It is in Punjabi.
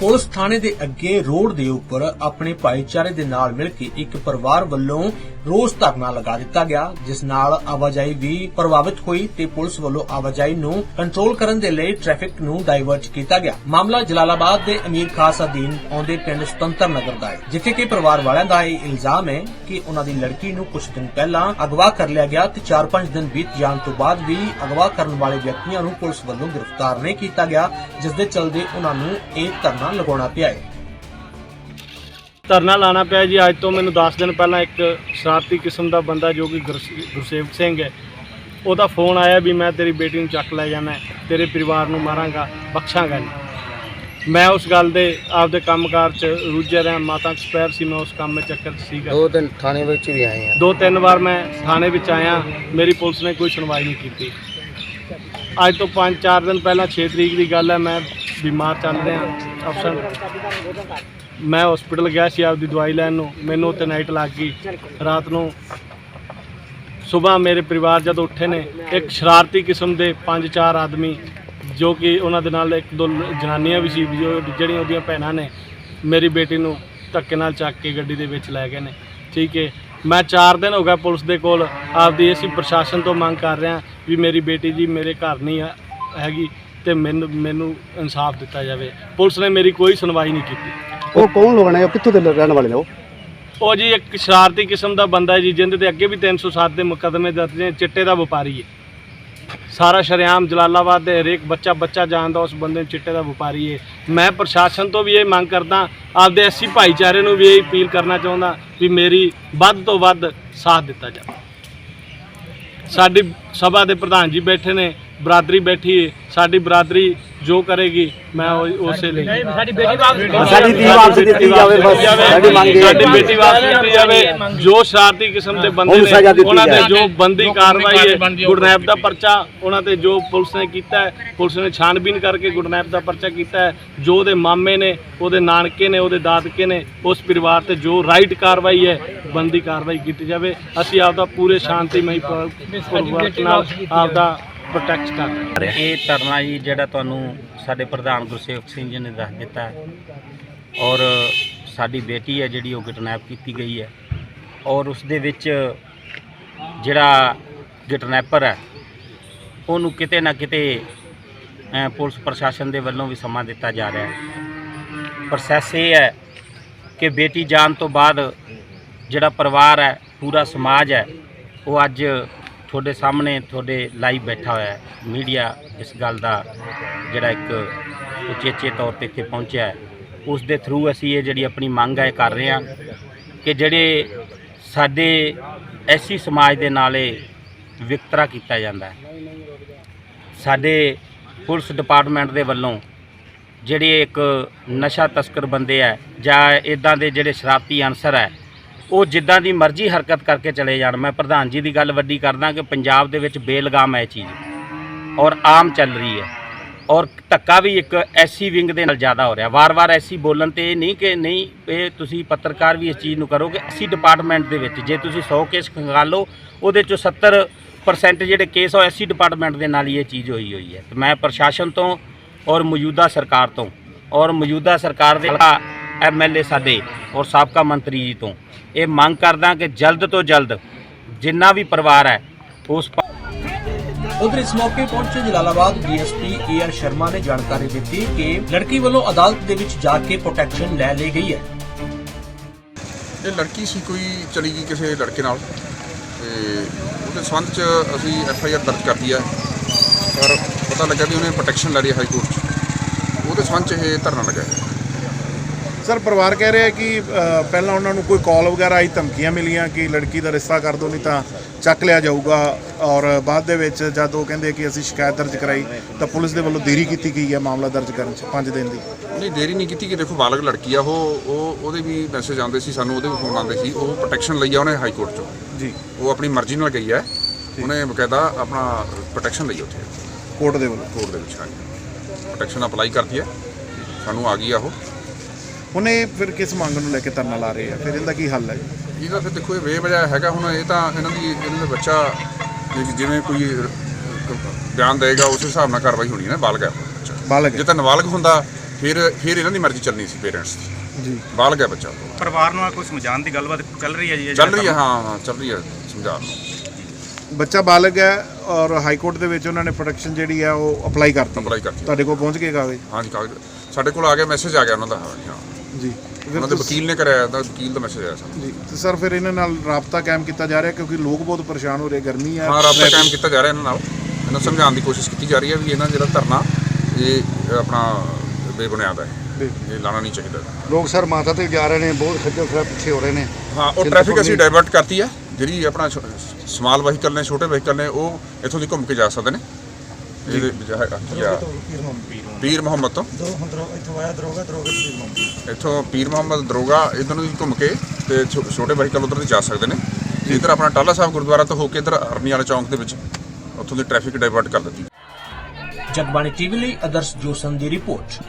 ਪੁਲਿਸ ਥਾਣੇ ਦੇ ਅੱਗੇ ਰੋਡ ਦੇ ਉੱਪਰ ਆਪਣੇ ਭਾਈਚਾਰੇ ਦੇ ਨਾਲ ਮਿਲ ਕੇ ਇੱਕ ਪਰਿਵਾਰ ਵੱਲੋਂ ਰੋਸ ਧਰਨਾ ਲਗਾ ਦਿੱਤਾ ਗਿਆ, ਜਿਸ ਨਾਲ ਆਵਾਜਾਈ ਵੀ ਪ੍ਰਭਾਵਿਤ ਹੋਈ ਤੇ ਪੁਲਿਸ ਵੱਲੋਂ ਆਵਾਜਾਈ ਨੂੰ ਕੰਟਰੋਲ ਕਰਨ ਦੇ ਲਈ ਟ੍ਰੈਫਿਕ ਨੂੰ ਡਾਇਵਰਟ ਕੀਤਾ ਗਿਆ। ਮਾਮਲਾ ਜਲਾਲਾਬਾਦ ਦੇ ਅਮੀਰ ਖਾਸ ਅਧੀਨ ਆਉਂਦੇ ਪਿੰਡ ਸੁਤੰਤਰ ਨਗਰ ਦਾ ਹੈ, ਜਿੱਥੇ ਕਿ ਪਰਿਵਾਰ ਵਾਲਿਆਂ ਦਾ ਇਹ ਇਲਜ਼ਾਮ ਹੈ ਕਿ ਉਹਨਾਂ ਦੀ ਲੜਕੀ ਨੂੰ ਕੁਝ ਦਿਨ ਪਹਿਲਾਂ ਅਗਵਾ ਕਰ ਲਿਆ ਗਿਆ ਤੇ 4-5 ਦਿਨ ਬੀਤ ਜਾਣ ਤੋਂ ਬਾਅਦ ਵੀ ਅਗਵਾ ਕਰਨ ਵਾਲੇ ਵਿਅਕਤੀਆਂ ਨੂੰ ਪੁਲਿਸ ਵੱਲੋਂ ਗ੍ਰਿਫਤਾਰ ਨਹੀਂ ਕੀਤਾ ਗਿਆ, ਜਿਸ ਦੇ ਚਲਦੇ ਉਹਨਾਂ ਨੂੰ ਇਹ ਧਰਨਾ ਲਗਾਉਣਾ ਪਿਆ ਹੈ। ਧਰਨਾ ਲਾਣਾ ਪਿਆ ਜੀ। ਅੱਜ ਤੋਂ ਮੈਨੂੰ 10 ਦਿਨ ਪਹਿਲਾਂ ਇੱਕ ਸ਼ਰਾਰਤੀ ਕਿਸਮ ਦਾ ਬੰਦਾ ਜੋ ਕਿ ਗੁਰਸ- ਗੁਰਸੇਵਕ ਸਿੰਘ ਹੈ ਉਹਦਾ ਫੋਨ ਆਇਆ ਵੀ ਮੈਂ ਤੇਰੀ ਬੇਟੀ ਨੂੰ ਚੱਕ ਲੈ ਜਾਣਾ ਤੇਰੇ ਪਰਿਵਾਰ ਨੂੰ ਮਾਰਾਂਗਾ ਬਖਸ਼ਾਂਗਾ ਨਹੀਂ ਮੈਂ ਉਸ ਗੱਲ ਦੇ ਆਪਦੇ ਕੰਮਕਾਰ 'ਚ ਰੁੱਝਿਆ ਰਿਹਾ ਮਾਤਾ ਐਕਸਪਾਇਰ ਸੀ ਮੈਂ ਉਸ ਕੰਮ ਵਿੱਚ ਚੱਕਰ 'ਚ ਸੀਗਾ। ਦੋ ਦਿਨ ਥਾਣੇ ਵਿੱਚ ਵੀ ਆਏ ਆ। ਦੋ ਤਿੰਨ ਵਾਰ ਮੈਂ ਥਾਣੇ ਵਿੱਚ ਆਇਆ ਮੇਰੀ ਪੁਲਿਸ ਨੇ ਕੋਈ ਸੁਣਵਾਈ ਨਹੀਂ ਕੀਤੀ। ਅੱਜ ਤੋਂ 5-4 ਦਿਨ ਪਹਿਲਾਂ 6 ਤਰੀਕ ਦੀ ਗੱਲ ਹੈ ਮੈਂ ਬਿਮਾਰ ਚੱਲ ਰਿਹਾ ਅਫਸਰ। ਮੈਂ ਹਸਪੀਟਲ ਗਿਆ ਸੀ, ਆਪਦੀ ਦਵਾਈ ਲੈਣ ਨੂੰ। ਮੈਨੂੰ ਉੱਥੇ ਨਾਈਟ ਲੱਗ ਗਈ। ਰਾਤ ਨੂੰ ਸਵੇਰ ਮੇਰੇ ਪਰਿਵਾਰ ਜਦੋਂ ਉੱਠੇ ਨੇ, ਇੱਕ ਸ਼ਰਾਰਤੀ ਕਿਸਮ ਦੇ 5-4 ਆਦਮੀ, ਜੋ ਕਿ ਉਹਨਾਂ ਦੇ ਨਾਲ ਇੱਕ ਦੋ ਜਨਾਨੀਆਂ ਵੀ ਸੀ, ਜੋ ਜਿਹੜੀਆਂ ਉਹਦੀਆਂ ਭੈਣਾਂ ਨੇ, ਮੇਰੀ ਬੇਟੀ ਨੂੰ ਧੱਕੇ ਨਾਲ ਚੱਕ ਕੇ ਗੱਡੀ ਦੇ ਵਿੱਚ ਲੈ ਗਏ ਨੇ। ਠੀਕ ਹੈ ਮੈਂ 4 ਦਿਨ ਹੋ ਗਿਆ ਪੁਲਿਸ ਦੇ ਕੋਲ, ਆਪਦੀ ਅਸੀਂ ਪ੍ਰਸ਼ਾਸਨ ਤੋਂ ਮੰਗ ਕਰ ਰਿਹਾ ਵੀ ਮੇਰੀ ਬੇਟੀ ਜੀ ਮੇਰੇ ਘਰ ਨਹੀਂ ਹੈਗੀ ਤੇ ਮੈਨੂੰ ਮੈਨੂੰ ਇਨਸਾਫ ਦਿੱਤਾ ਜਾਵੇ। ਪੁਲਿਸ ਨੇ ਮੇਰੀ ਕੋਈ ਸੁਣਵਾਈ ਨਹੀਂ ਕੀਤੀ। ਉਹ ਕੌਣ ਲੋਕ ਨੇ? ਉਹ ਕਿੱਥੋਂ ਦੇ ਰਹਿਣ ਵਾਲੇ ਨੇ ਉਹ? ਉਹ ਜੀ ਇੱਕ ਸ਼ਰਾਰਤੀ ਕਿਸਮ ਦਾ ਬੰਦਾ ਹੈ ਜੀ, ਜਿੰਦੇ ਤੇ ਅੱਗੇ ਵੀ 307 ਦੇ ਮੁਕੱਦਮੇ ਦਰਜ ਨੇ, ਚਿੱਟੇ ਦਾ ਵਪਾਰੀ ਹੈ। ਸਾਰਾ ਸ਼ਰੇਆਮ ਜਲਾਲਾਬਾਦ ਦੇ ਹਰੇਕ ਬੱਚਾ ਬੱਚਾ ਜਾਣਦਾ, ਉਸ ਬੰਦੇ ਨੂੰ ਚਿੱਟੇ ਦਾ ਵਪਾਰੀ ਹੈ। ਮੈਂ ਪ੍ਰਸ਼ਾਸਨ ਤੋਂ ਵੀ ਇਹ ਮੰਗ ਕਰਦਾ, ਆਪਦੇ ਐਸੀ ਭਾਈਚਾਰੇ ਨੂੰ ਵੀ ਇਹ ਅਪੀਲ ਕਰਨਾ ਚਾਹੁੰਦਾ ਵੀ ਮੇਰੀ ਵੱਧ ਤੋਂ ਵੱਧ ਸਾਥ ਦਿੱਤਾ ਜਾਵੇ। ਸਾਡੀ ਸਭਾ ਦੇ ਪ੍ਰਧਾਨ ਜੀ ਬੈਠੇ ਨੇ ਬਰਾਦਰੀ ਬੈਠੀ ਹੈ ਸਾਡੀ ਬਰਾਦਰੀ ਜੋ ਕਰੇਗੀ ਮੈਂ ਉਹ- ਉਸੇ ਲਈ। ਸਾਡੀ ਧੀ ਵਾਪਸ ਦਿੱਤੀ ਜਾਵੇ। ਬਸ। ਸਾਡੀ ਮੰਗ ਇਹ ਹੈ। ਸਾਡੀ ਬੇਟੀ ਵਾਪਸ ਦਿੱਤੀ ਜਾਵੇ। ਜੋ ਸ਼ਰਾਰਤੀ ਕਿਸਮ ਦੇ ਬੰਦੇ ਉਹਨੂੰ ਸਜ਼ਾ ਨੇ ਦਿੱਤੀ ਉਹਨਾਂ ਤੇ ਜਾਵੇ। ਜੋ ਬੰਦੀ ਕਾਰਵਾਈ ਹੈ ਗੁਰਨੈਪ ਦਾ ਪਰਚਾ ਉਹਨਾਂ ਤੇ ਜੋ ਪੁਲਿਸ ਨੇ ਕੀਤਾ ਹੈ ਪੁਲਿਸ ਨੇ ਛਾਣਬੀਨ ਕਰਕੇ ਗੁਰਨੈਪ ਦਾ ਪਰਚਾ ਕੀਤਾ ਹੈ। ਜੋ ਉਹਦੇ ਮਾਮੇ ਨੇ ਉਹਦੇ ਨਾਨਕੇ ਨੇ ਉਹਦੇ ਦਾਦਕੇ ਨੇ ਉਸ ਪਰਿਵਾਰ ਤੇ ਜੋ ਰਾਈਟ ਕਾਰਵਾਈ ਹੈ ਬੰਦੀ ਕਾਰਵਾਈ ਕੀਤੀ ਜਾਵੇ। ਅਸੀਂ ਆਪਦਾ ਪੂਰੇ ਸ਼ਾਂਤੀਮਈ ਪੂਰਵਕ ਨਾਲ ਆਪਦਾ ਪ੍ਰੋਟੈਕਟ ਕਰ ਰਹੇ ਹਾਂ। ਇਹ ਧਰਨਾ ਜੀ ਜਿਹੜਾ ਤੁਹਾਨੂੰ ਸਾਡੇ ਪ੍ਰਧਾਨ ਗੁਰਸੇਵਕ ਸਿੰਘ ਜੀ ਨੇ ਦੱਸ ਦਿੱਤਾ ਹੈ। ਔਰ ਸਾਡੀ ਬੇਟੀ ਹੈ ਜਿਹੜੀ ਉਹ ਕਿਡਨੈਪ ਕੀਤੀ ਗਈ ਹੈ। ਔਰ ਉਸ ਦੇ ਵਿੱਚ ਜਿਹੜਾ ਕਿਡਨੈਪਰ ਹੈ ਉਹਨੂੰ ਕਿਤੇ ਨਾ ਕਿਤੇ ਅ, ਪੁਲਿਸ ਪ੍ਰਸ਼ਾਸਨ ਦੇ ਵੱਲੋਂ ਵੀ ਸਮਾਂ ਦਿੱਤਾ ਜਾ ਰਿਹਾ ਹੈ। ਪ੍ਰੋਸੈਸ ਇਹ ਹੈ ਕਿ ਬੇਟੀ ਜਾਣ ਤੋਂ ਬਾਅਦ ਜਿਹੜਾ ਪਰਿਵਾਰ ਹੈ ਪੂਰਾ ਸਮਾਜ ਹੈ ਉਹ ਅੱਜ ਤੁਹਾਡੇ ਸਾਹਮਣੇ ਤੁਹਾਡੇ ਲਾਈਵ ਬੈਠਾ ਹੋਇਆ ਹੈ। ਮੀਡੀਆ ਇਸ ਗੱਲ ਦਾ ਜਿਹੜਾ ਇੱਕ ਉਚੇਚੇ ਤੌਰ ਤੇ ਇੱਥੇ ਪਹੁੰਚਿਆ ਹੈ। ਉਸ ਦੇ ਥਰੂ ਅਸੀਂ ਇਹ ਜਿਹੜੀ ਆਪਣੀ ਮੰਗ ਹੈ ਕਰ ਰਹੇ ਹਾਂ ਕਿ ਜਿਹੜੇ ਸਾਡੇ ਐਸੀ ਸਮਾਜ ਦੇ ਨਾਲ ਇਹ ਵਿਕਤਰਾ ਕੀਤਾ ਜਾਂਦਾ ਹੈ। ਸਾਡੇ ਪੁਲਿਸ ਡਿਪਾਰਟਮੈਂਟ ਦੇ ਵੱਲੋਂ ਜਿਹੜੇ ਇੱਕ ਨਸ਼ਾ ਤਸਕਰ ਬੰਦੇ ਆ ਜਾਂ ਇਦਾਂ ਦੇ ਜਿਹੜੇ ਸ਼ਰਾਰਤੀ ਅਨਸਰ ਹੈ ਉਹ ਜਿੱਦਾਂ ਦੀ ਮਰਜ਼ੀ ਹਰਕਤ ਕਰਕੇ ਚਲੇ ਜਾਣ। ਮੈਂ ਪ੍ਰਧਾਨ ਜੀ ਦੀ ਗੱਲ ਵੱਡੀ ਕਰਦਾ ਕਿ ਪੰਜਾਬ ਦੇ ਵਿੱਚ ਬੇਲਗਾਮ ਹੈ ਇਹ ਚੀਜ਼ ਔਰ ਆਮ ਚੱਲ ਰਹੀ ਹੈ ਔਰ ਧੱਕਾ ਵੀ ਇੱਕ ਐਸੀ ਵਿੰਗ ਦੇ ਨਾਲ ਜ਼ਿਆਦਾ ਹੋ ਰਿਹਾ। ਵਾਰ-ਵਾਰ ਐਸੀ ਬੋਲਣ ਤੇ ਇਹ ਨਹੀਂ ਕਿ ਨਹੀਂ, ਇਹ ਤੁਸੀਂ ਪੱਤਰਕਾਰ ਵੀ ਇਸ ਚੀਜ਼ ਨੂੰ ਕਰੋ ਕਿ ਅਸੀਂ ਡਿਪਾਰਟਮੈਂਟ ਦੇ ਵਿੱਚ, ਜੇ ਤੁਸੀਂ 100 ਕੇਸ ਖੰਗਾਲੋ ਉਹਦੇ ਚੋਂ 70% ਜਿਹੜੇ ਕੇਸ ਉਹ ਐਸੀ ਡਿਪਾਰਟਮੈਂਟ ਦੇ ਨਾਲ ਹੀ ਇਹ ਚੀਜ਼ ਹੋਈ ਹੋਈ ਹੈ। ਤੇ ਮੈਂ ਪ੍ਰਸ਼ਾਸਨ ਤੋਂ ਔਰ ਮੌਜੂਦਾ ਸਰਕਾਰ ਤੋਂ ਔਰ ਮੌਜੂਦਾ ਸਰਕਾਰ ਦੇ ਐਮਐਲਏ ਸਾਡੇ ਔਰ ਸਾਬਕਾ ਮੰਤਰੀ ਜੀ ਤੋਂ। ਇਹ ਮੰਗ ਕਰਦਾ ਕਿ ਜਲਦ ਤੋਂ ਜਲਦ ਜਿੰਨਾ ਵੀ ਪਰਿਵਾਰ ਹੈ ਉਸ ਉਧਰ ਇਸ ਮੌਕੇ ਪਹੁੰਚੇ ਜਲਾਲਾਬਾਦ ਡੀਐਸਪੀ ਏਆਰ ਸ਼ਰਮਾ ਨੇ ਜਾਣਕਾਰੀ ਦਿੱਤੀ ਕਿ ਲੜਕੀ ਵੱਲੋਂ ਅਦਾਲਤ ਦੇ ਵਿੱਚ ਜਾ ਕੇ ਪ੍ਰੋਟੈਕਸ਼ਨ ਲੈ ਲਈ ਗਈ ਹੈ। ਇਹ ਲੜਕੀ ਸੀ ਕੋਈ ਚਲੀ ਗਈ ਕਿਸੇ ਲੜਕੇ ਨਾਲ। ਤੇ ਉਹਦੇ ਸੰਬੰਧ ਚ ਅਸੀਂ ਐਫ ਆਈ ਆਰ ਦਰਜ ਕਰਤੀ ਹੈ। ਪਰ ਪਤਾ ਲੱਗਾ ਵੀ ਉਹਨੇ ਪ੍ਰੋਟੈਕਸ਼ਨ ਲੈ ਲਈ ਹਾਈ ਕੋਰਟ 'ਚ। ਉਹਦੇ ਸੰਬੰਧ ਚ ਇਹ ਧਰਨਾ ਲੱਗਾ ਹੈ ਸਰ ਪਰਿਵਾਰ ਕਹਿ ਰਿਹਾ ਕਿ ਪਹਿਲਾਂ ਉਹਨਾਂ ਨੂੰ ਕੋਈ ਕਾਲ ਵਗੈਰਾ ਆਈ ਧਮਕੀਆਂ ਮਿਲੀਆਂ ਕਿ ਲੜਕੀ ਦਾ ਰਿਸ਼ਤਾ ਕਰ ਦਿਓ ਨਹੀਂ ਤਾਂ ਚੱਕ ਲਿਆ ਜਾਊਗਾ। ਔਰ ਬਾਅਦ ਦੇ ਵਿੱਚ ਜਦ ਉਹ ਕਹਿੰਦੇ ਕਿ ਅਸੀਂ ਸ਼ਿਕਾਇਤ ਦਰਜ ਕਰਾਈ ਤਾਂ ਪੁਲਿਸ ਦੇ ਵੱਲੋਂ ਦੇਰੀ ਕੀਤੀ ਗਈ ਹੈ ਮਾਮਲਾ ਦਰਜ ਕਰਨ 'ਚ 5 ਦਿਨ ਦੀ। ਨਹੀਂ ਦੇਰੀ ਨਹੀਂ ਕੀਤੀ ਕਿ ਦੇਖੋ ਬਾਲਗ ਲੜਕੀ ਆ ਉਹ ਉਹ ਉਹਦੇ ਵੀ ਮੈਸੇਜ ਆਉਂਦੇ ਸੀ ਸਾਨੂੰ ਉਹਦੇ ਵੀ ਫੋਨ ਆਉਂਦੇ ਸੀ। ਉਹ ਪ੍ਰੋਟੈਕਸ਼ਨ ਲਈ ਆ ਉਹਨੇ ਹਾਈ ਕੋਰਟ 'ਚੋਂ। ਜੀ। ਉਹ ਆਪਣੀ ਮਰਜ਼ੀ ਨਾਲ ਗਈ ਹੈ। ਉਹਨੇ ਬਕਾਇਦਾ ਆਪਣਾ ਪ੍ਰੋਟੈਕਸ਼ਨ ਲਈ ਉੱਥੇ। ਕੋਰਟ ਦੇ ਵੱਲੋਂ। ਕੋਰਟ ਦੇ ਵਿੱਚ ਹਾਂਜੀ। ਪ੍ਰੋਟੈਕਸ਼ਨ ਅਪਲਾਈ ਕਰਤੀ ਹੈ। ਸਾਨੂੰ ਆ ਗਈ ਆ ਉਹ। ਉਹਨੇ ਫਿਰ ਕਿਸ ਮੰਗ ਨੂੰ ਲੈ ਕੇ ਧਰਨਾ ਲਾ ਰਹੇ ਆ? ਫਿਰ ਇਹਦਾ ਕੀ ਹੱਲ ਹੈ? ਇਹਦਾ ਫਿਰ ਦੇਖੋ ਇਹ ਬੇਵਜ੍ਹਾ ਹੈਗਾ ਹੁਣ ਇਹ ਤਾਂ ਇਹਨਾਂ ਦੀ ਇਹਨਾਂ ਦਾ ਬੱਚਾ ਜੇ- ਜਿਵੇਂ ਕੋਈ ਬਿਆਨ ਦੇਗਾ ਉਸ ਹਿਸਾਬ ਨਾਲ ਕਾਰਵਾਈ ਹੋਣੀ ਹੈ ਨਾ ਬਾਲਗ ਹੈ। ਬੱਚਾ ਬਾਲਗ ਜੇ ਤਾਂ ਨਾਬਾਲਗ ਹੁੰਦਾ ਫਿਰ ਫਿਰ ਇਹਨਾਂ ਦੀ ਮਰਜ਼ੀ ਚੱਲਣੀ ਸੀ ਪੇਰੈਂਟਸ ਦੀ। ਜੀ। ਬਾਲ ਗਿਆ ਬੱਚਾ। ਪਰਿਵਾਰ ਨੂੰ ਕੋਈ ਸਮਝਾਉਣ ਦੀ ਗੱਲਬਾਤ ਚੱਲ ਰਹੀ ਹੈ ਜੀ ਇਹ ਚੱਲ ਰਹੀ ਹੈ ਹਾਂ ਹਾਂ ਚੱਲ ਰਹੀ ਹੈ ਸਮਝਾਉਣ ਨੂੰ। ਬੱਚਾ ਬਾਲਗ ਹੈ ਔਰ ਹਾਈ ਕੋਰਟ ਦੇ ਵਿੱਚ ਉਹਨਾਂ ਨੇ ਪ੍ਰੋਟੈਕਸ਼ਨ ਜਿਹੜੀ ਹੈ ਉਹ ਅਪਲਾਈ ਕਰਤੀ। ਅਪਲਾਈ ਕਰਤੀ। ਤੁਹਾਡੇ ਕੋਲ ਪਹੁੰਚ ਗਏ ਕਾਗਜ਼? ਹਾਂਜੀ ਕਾਗਜ਼। ਸਾਡੇ ਕੋਲ ਆ ਗਿਆ ਮੈਸੇਜ ਆ ਗਿਆ ਉਹਨਾਂ ਦਾ ਹਾਂ। ਜੀ, ਉਹਨਾਂ ਦੇ ਵਕੀਲ ਨੇ ਕਰਾਇਆ ਤਾਂ ਵਕੀਲ ਦਾ ਮੈਸੇਜ ਆਇਆ ਸਾਨੂੰ। ਜੀ। ਤੇ ਸਰ ਫਿਰ ਇਹਨਾਂ ਨਾਲ ਰਾਬਤਾ ਕਾਇਮ ਕੀਤਾ ਜਾ ਰਿਹਾ ਕਿਉਂਕਿ ਲੋਕ ਬਹੁਤ ਪਰੇਸ਼ਾਨ ਹੋ ਰਹੇ ਗਰਮੀ ਹੈ। ਹਾਂ ਰਾਬਤਾ ਕਾਇਮ ਕੀਤਾ ਜਾ ਰਿਹਾ ਇਹਨਾਂ ਨਾਲ। ਇਹਨਾਂ ਨੂੰ ਸਮਝਾਉਣ ਦੀ ਕੋਸ਼ਿਸ਼ ਕੀਤੀ ਜਾ ਰਹੀ ਹੈ ਵੀ ਇਹਨਾਂ ਜਿਹੜਾ ਧਰਨਾ ਇਹ ਆਪਣਾ ਬੇਬੁਨਿਆਦ ਹੈ। ਇਹ ਲਾਣਾ ਨਹੀਂ ਚਾਹੀਦਾ। ਲੋਕ ਸਰ ਮਾਤਾ ਤੇ ਜਾ ਰਹੇ ਨੇ ਬਹੁਤ ਖੱਜਲ ਖਰਾਬ ਪਿੱਛੇ ਹੋ ਰਹੇ ਨੇ। ਹਾਂ ਉਹ ਟ੍ਰੈਫਿਕ ਅਸੀਂ ਡਾਇਵਰਟ ਕਰਤੀ ਹੈ। ਜਿਹੜੀ ਆਪਣਾ ਸਮਾਲ ਵਹੀਕਲ ਨੇ ਛੋਟੇ ਵਹੀਕਲ ਨੇ ਉਹ ਇੱਥੋਂ ਦੀ ਘੁੰਮ ਕੇ ਜਾ ਸਕਦੇ ਨੇ। ਇਹਦੇ ਵਿੱਚ ਹੈਗਾ ਆ? ਪੀਰ ਮੁਹੰਮਦ। ਤੋਂ? ਇੱਥੋਂ ਪੀਰ ਮੁਹੰਮਦ। ਦਰੋਗਾ ਇਧਰ ਨੂੰ ਘੁੰਮ ਕੇ ਤੇ ਛੋਟੇ ਵਹੀਕਲ ਉਧਰ ਦੀ ਜਾ ਸਕਦੇ ਨੇ। ਇਧਰ ਆਪਣਾ ਟਾਲਾ ਸਾਹਿਬ ਗੁਰਦੁਆਰਾ ਤੋਂ ਹੋ ਕੇ ਇਧਰ ਅਰਨੀ ਵਾਲੇ ਚੌਂਕ ਦੇ ਵਿੱਚ ਉੱਥੋਂ ਦੀ ਟ੍ਰੈਫਿਕ ਡਾਇਵਰਟ ਕਰ ਦਿੱਤੀ। ਜਗਬਾਣੀ ਟੀਵੀ ਲਈ ਆਦਰਸ਼ ਜੋਸਨ ਦੀ ਰਿਪੋਰਟ।